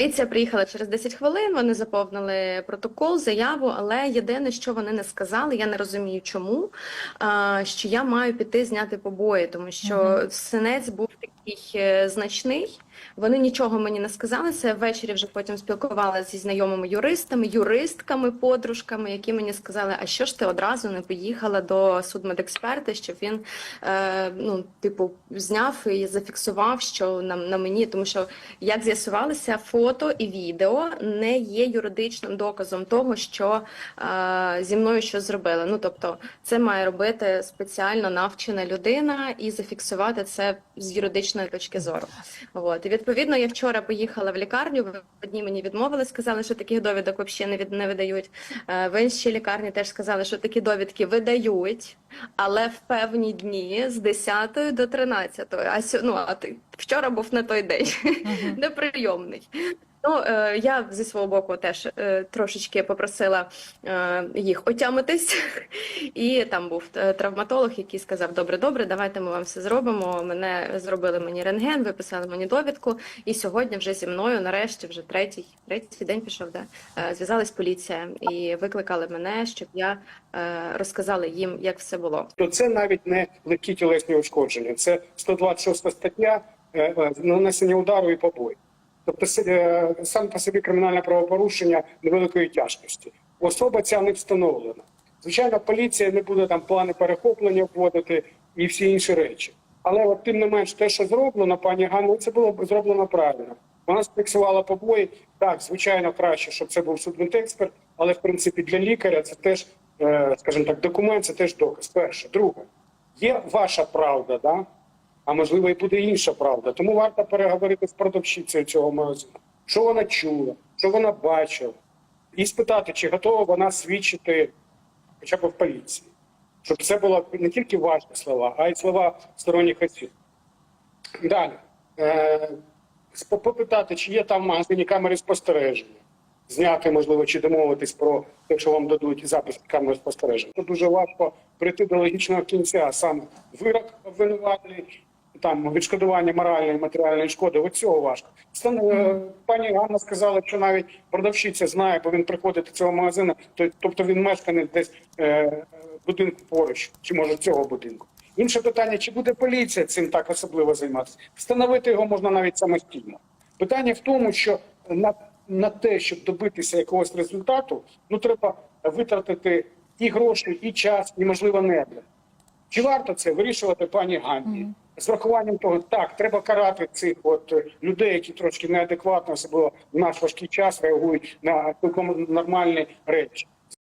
Поліція приїхала через 10 хвилин, вони заповнили протокол, заяву, але єдине, що вони не сказали, я не розумію чому, що я маю піти зняти побої, тому що синець був такий е, значний. Вони нічого мені не сказали. Це ввечері вже потім спілкувалася зі знайомими юристами, юристками, подружками, які мені сказали, а що ж ти одразу не поїхала до судмедексперта, щоб він е, ну, типу, зняв і зафіксував, що на, на мені, тому що як з'ясувалося, фото і відео не є юридичним доказом того, що е, зі мною щось зробили. Ну тобто, це має робити спеціально навчена людина і зафіксувати це з юридичної точки зору. От і відповідно, я вчора поїхала в лікарню. В одній мені відмовили, сказали, що таких довідок взагалі не від не видають. Е, В іншій лікарні теж сказали, що такі довідки видають, але в певні дні з 10 до 13. А ну, а ти вчора був не той день неприйомний. Ну, е, я зі свого боку теж е, трошечки попросила е, їх отямитись, і там був травматолог, який сказав: Добре, добре, давайте ми вам все зробимо. Мене зробили мені рентген, виписали мені довідку. І сьогодні вже зі мною, нарешті, вже третій, третій день пішов, да, е, зв'язалась поліція і викликали мене, щоб я розказала їм, як все було. то це навіть не легкі тілесні ушкодження. Це 126 стаття нанесення удару і побої. Тобто е, сам по собі кримінальне правопорушення невеликої тяжкості. Особа ця не встановлена. Звичайно, поліція не буде там плани перехоплення вводити і всі інші речі. Але от тим не менш, те, що зроблено, пані Ганно, це було зроблено правильно. Вона зафіксувала побої. Так, звичайно, краще, щоб це був судмедексперт, але в принципі для лікаря це теж, е, скажімо так, документ, це теж доказ. Перше, друге, є ваша правда, да? А можливо і буде інша правда. Тому варто переговорити з продавщицею цього магазину. Що вона чула, що вона бачила, і спитати, чи готова вона свідчити хоча б в поліції, щоб це були не тільки ваші слова, а й слова сторонніх осіб. Далі. Е, попитати, чи є там в магазині камери спостереження. Зняти, можливо, чи домовитись про те, що вам дадуть запис камери спостереження. Це дуже важко прийти до логічного кінця, саме вирок обвинувальний, там відшкодування моральної і матеріальної шкоди. От цього важко. Стан- е, Пані Ганна сказала, що навіть продавщиця знає, бо він приходить до цього магазину, тобто він мешканець десь е, будинку поруч, чи може цього будинку. Інше питання: чи буде поліція цим так особливо займатися? Встановити його можна навіть самостійно. Питання в тому, що на, на те, щоб добитися якогось результату, ну треба витратити і гроші, і час, і можливо нерви. Чи варто це вирішувати пані Ганні? З врахуванням того, так, треба карати цих от людей, які трошки неадекватно, особливо в наш важкий час реагують на цілком нормальні речі.